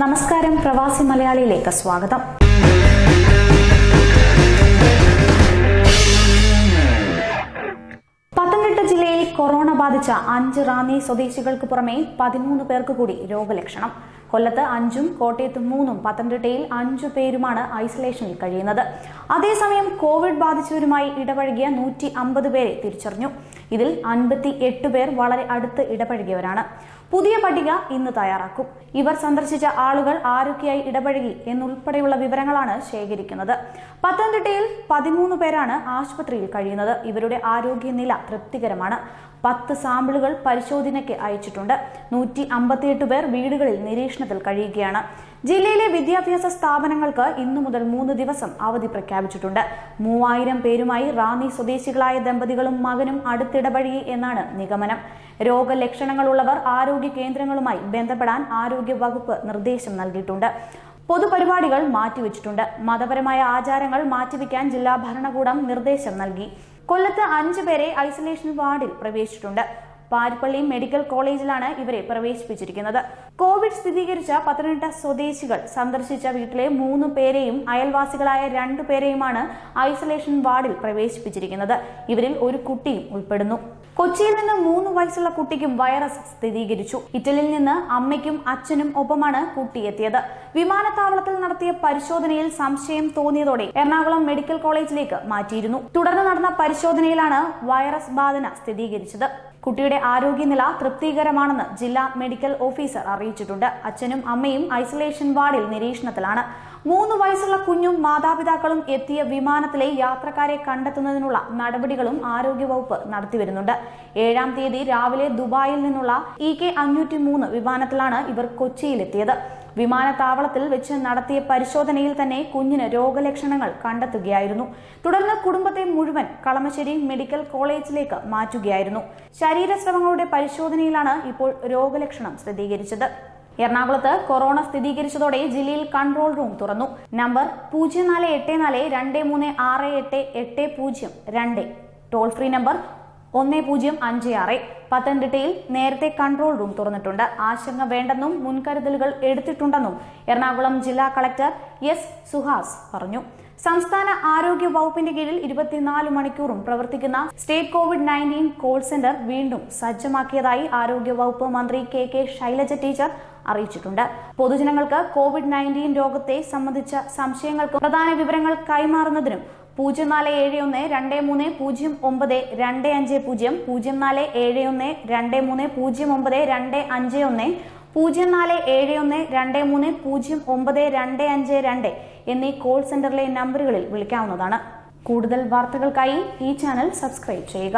നമസ്കാരം പ്രവാസി മലയാളിയിലേക്ക് സ്വാഗതം. പത്തനംതിട്ട ജില്ലയിൽ കൊറോണ ബാധിച്ച അഞ്ച് റാന്നി സ്വദേശികൾക്ക് പുറമെ പതിമൂന്ന് പേർക്ക് കൂടി രോഗലക്ഷണം. കൊല്ലത്ത് അഞ്ചും കോട്ടയത്ത് മൂന്നും പത്തനംതിട്ടയിൽ അഞ്ചു പേരുമാണ് ഐസൊലേഷനിൽ കഴിയുന്നത്. അതേസമയം കോവിഡ് ബാധിച്ചവരുമായി ഇടപഴകിയ നൂറ്റി അമ്പത് പേരെ തിരിച്ചറിഞ്ഞു. ഇതിൽ അൻപത്തി എട്ട് പേർ വളരെ അടുത്ത് ഇടപഴകിയവരാണ്. പുതിയ പട്ടിക ഇന്ന് തയ്യാറാക്കും. ഇവർ സന്ദർശിച്ച ആളുകൾ ആരൊക്കെയായി ഇടപഴകി എന്നുൾപ്പെടെയുള്ള വിവരങ്ങളാണ് ശേഖരിക്കുന്നത്. പത്തനംതിട്ടയിൽ പതിമൂന്ന് പേരാണ് ആശുപത്രിയിൽ കഴിയുന്നത്. ഇവരുടെ ആരോഗ്യനില തൃപ്തികരമാണ്. പത്ത് സാമ്പിളുകൾ പരിശോധനയ്ക്ക് അയച്ചിട്ടുണ്ട്. നൂറ്റി അമ്പത്തിയെട്ട് പേർ വീടുകളിൽ നിരീക്ഷണത്തിൽ കഴിയുകയാണ്. ജില്ലയിലെ വിദ്യാഭ്യാസ സ്ഥാപനങ്ങൾക്ക് ഇന്നു മുതൽ മൂന്ന് ദിവസം അവധി പ്രഖ്യാപിച്ചിട്ടുണ്ട്. മൂവായിരം പേരുമായി റാന്നി സ്വദേശികളായ ദമ്പതികളും മകനും അടുത്തിടപഴകി എന്നാണ് നിഗമനം. രോഗലക്ഷണങ്ങളുള്ളവർ ആരോഗ്യ കേന്ദ്രങ്ങളുമായി ബന്ധപ്പെടാൻ ആരോഗ്യ വകുപ്പ് നിർദ്ദേശം നൽകിയിട്ടുണ്ട്. പൊതുപരിപാടികൾ മാറ്റിവെച്ചിട്ടുണ്ട്. മതപരമായ ആചാരങ്ങൾ മാറ്റിവെക്കാൻ ജില്ലാ ഭരണകൂടം നിർദ്ദേശം നൽകി. കൊല്ലത്ത് അഞ്ചു പേരെ ഐസൊലേഷൻ വാർഡിൽ പ്രവേശിച്ചിട്ടുണ്ട്. പാരിപ്പള്ളി മെഡിക്കൽ കോളേജിലാണ് ഇവരെ പ്രവേശിപ്പിച്ചിരിക്കുന്നത്. കോവിഡ് സ്ഥിരീകരിച്ച പത്തനംതിട്ട സ്വദേശികൾ സന്ദർശിച്ച വീട്ടിലെ മൂന്ന് പേരെയും അയൽവാസികളായ രണ്ടു പേരെയുമാണ് ഐസൊലേഷൻ വാർഡിൽ പ്രവേശിപ്പിച്ചിരിക്കുന്നത്. ഇവരിൽ ഒരു കുട്ടിയും ഉൾപ്പെടുന്നു. കൊച്ചിയിൽ നിന്ന് മൂന്ന് വയസ്സുള്ള കുട്ടിക്കും വൈറസ് സ്ഥിരീകരിച്ചു. ഇറ്റലിയിൽ നിന്ന് അമ്മയ്ക്കും അച്ഛനും ഒപ്പമാണ് കുട്ടി എത്തിയത്. വിമാനത്താവളത്തിൽ നടത്തിയ പരിശോധനയിൽ സംശയം തോന്നിയതോടെ എറണാകുളം മെഡിക്കൽ കോളേജിലേക്ക് മാറ്റിയിരുന്നു. തുടർന്ന് നടന്ന പരിശോധനയിലാണ് വൈറസ് ബാധന സ്ഥിരീകരിച്ചത്. കുട്ടിയുടെ ആരോഗ്യനില തൃപ്തികരമാണെന്ന് ജില്ലാ മെഡിക്കൽ ഓഫീസർ അറിയിച്ചിട്ടുണ്ട്. അച്ഛനും അമ്മയും ഐസൊലേഷൻ വാർഡിൽ നിരീക്ഷണത്തിലാണ്. മൂന്ന് വയസ്സുള്ള കുഞ്ഞും മാതാപിതാക്കളും എത്തിയ വിമാനത്തിലെ യാത്രക്കാരെ കണ്ടെത്തുന്നതിനുള്ള നടപടികളും ആരോഗ്യവകുപ്പ് നടത്തിവരുന്നുണ്ട്. ഏഴാം തീയതി രാവിലെ ദുബായിൽ നിന്നുള്ള ഇ കെ അഞ്ഞൂറ്റി മൂന്ന് വിമാനത്തിലാണ് ഇവർ കൊച്ചിയിലെത്തിയത്. വിമാനത്താവളത്തിൽ വെച്ച് നടത്തിയ പരിശോധനയിൽ തന്നെ കുഞ്ഞിന് രോഗലക്ഷണങ്ങൾ കണ്ടെത്തുകയായിരുന്നു. തുടർന്ന് കുടുംബത്തെ മുഴുവൻ കളമശ്ശേരി മെഡിക്കൽ കോളേജിലേക്ക് മാറ്റുകയായിരുന്നു. ശരീരശ്രമങ്ങളുടെ പരിശോധനയിലാണ് ഇപ്പോൾ രോഗലക്ഷണം സ്ഥിരീകരിച്ചത്. എറണാകുളത്ത് കൊറോണ സ്ഥിരീകരിച്ചതോടെ ജില്ലയിൽ കൺട്രോൾ റൂം തുറന്നു. നമ്പർ പൂജ്യം നാല് എട്ട് നാല് രണ്ട് മൂന്ന് ആറ് എട്ട് എട്ട് പൂജ്യം രണ്ട്. ടോൾ ഫ്രീ നമ്പർ ഒന്ന് പൂജ്യം അഞ്ച് ആറ്. പത്തനംതിട്ടയിൽ നേരത്തെ കൺട്രോൾ റൂം തുറന്നിട്ടുണ്ട്. ആശങ്ക വേണ്ടെന്നും മുൻകരുതലുകൾ എടുത്തിട്ടുണ്ടെന്നും എറണാകുളം ജില്ലാ കളക്ടർ എസ് സുഹാസ് പറഞ്ഞു. സംസ്ഥാന ആരോഗ്യ വകുപ്പിന്റെ കീഴിൽ ഇരുപത്തിനാല് മണിക്കൂറും പ്രവർത്തിക്കുന്ന state COVID nineteen call centre വീണ്ടും സജ്ജമാക്കിയതായി ആരോഗ്യ വകുപ്പ് മന്ത്രി കെ കെ ശൈലജ ടീച്ചർ അറിയിച്ചിട്ടുണ്ട്. പൊതുജനങ്ങൾക്ക് കോവിഡ് നയന്റീൻ രോഗത്തെ സംബന്ധിച്ച സംശയങ്ങൾക്കും പ്രധാന വിവരങ്ങൾ കൈമാറുന്നതിനും പൂജ്യം നാല് ഏഴ് ഒന്ന് രണ്ട് മൂന്ന് പൂജ്യം ഒമ്പത് രണ്ട് അഞ്ച് പൂജ്യം പൂജ്യം നാല് ഏഴ് ഒന്ന് രണ്ട് മൂന്ന് പൂജ്യം ഒമ്പത് രണ്ട് അഞ്ച് ഒന്ന് പൂജ്യം നാല് ഏഴ് ഒന്ന് രണ്ട് മൂന്ന് പൂജ്യം ഒമ്പത് രണ്ട് അഞ്ച് രണ്ട് എന്നീ കോൾ സെന്ററിലെ നമ്പറുകളിൽ വിളിക്കാവുന്നതാണ്. കൂടുതൽ വാർത്തകൾക്കായി ഈ ചാനൽ സബ്സ്ക്രൈബ് ചെയ്യുക.